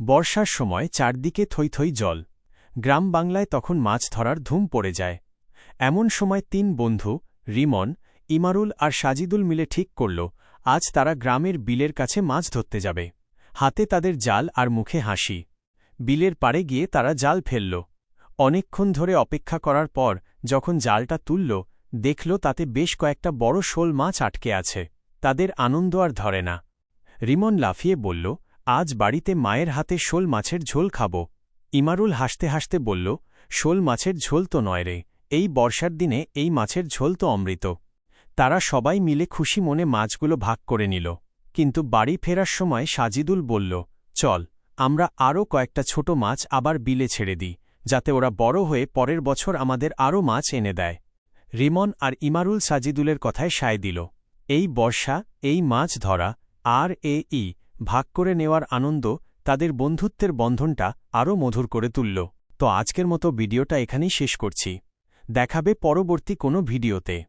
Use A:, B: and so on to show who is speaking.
A: বর্ষার সময় চারদিকে থই থই জল। গ্রাম বাংলায় তখন মাছ ধরার ধুম পড়ে যায়। এমন সময় তিন বন্ধু, রিমন, ইমারুল আর সাজিদুল মিলে ঠিক করল, আজ তারা গ্রামের বিলের কাছে মাছ ধরতে যাবে। হাতে তাদের জাল আর মুখে হাসি। বিলের পাড়ে গিয়ে তারা জাল ফেলল। অনেকক্ষণ ধরে অপেক্ষা করার পর যখন জালটা তুলল, দেখল তাতে বেশ কয়েকটা বড় শোল মাছ আটকে আছে। তাদের আনন্দ আর ধরে না। রিমন লাফিয়ে বলল আজ বাড়িতে মায়ের হাতে শোল মাছের ঝোল খাব। ইমারুল হাসতে হাসতে বলল, শোল মাছের ঝোল তো নয় রে, এই বর্ষার দিনে এই মাছের ঝোল তো অমৃত। তারা সবাই মিলে খুশি মনে মাছগুলো ভাগ করে নিল। কিন্তু বাড়ি ফেরার সময় সাজিদুল বলল, চল, আমরা আরও কয়েকটা ছোট মাছ আবার বিলে ছেড়ে দিই, যাতে ওরা বড় হয়ে পরের বছর আমাদের আরও মাছ এনে দেয়। রিমন আর ইমারুল সাজিদুলের কথায় সায় দিল, এই বর্ষা, এই মাছ ধরা, আর এ ই ভাগ করে নেওয়ার আনন্দ তাদের বন্ধুত্বের বন্ধনটা আরও মধুর করে তুলল। তো আজকের মতো ভিডিওটা এখানেই শেষ করছি। দেখাবে পরবর্তী কোনো ভিডিওতে।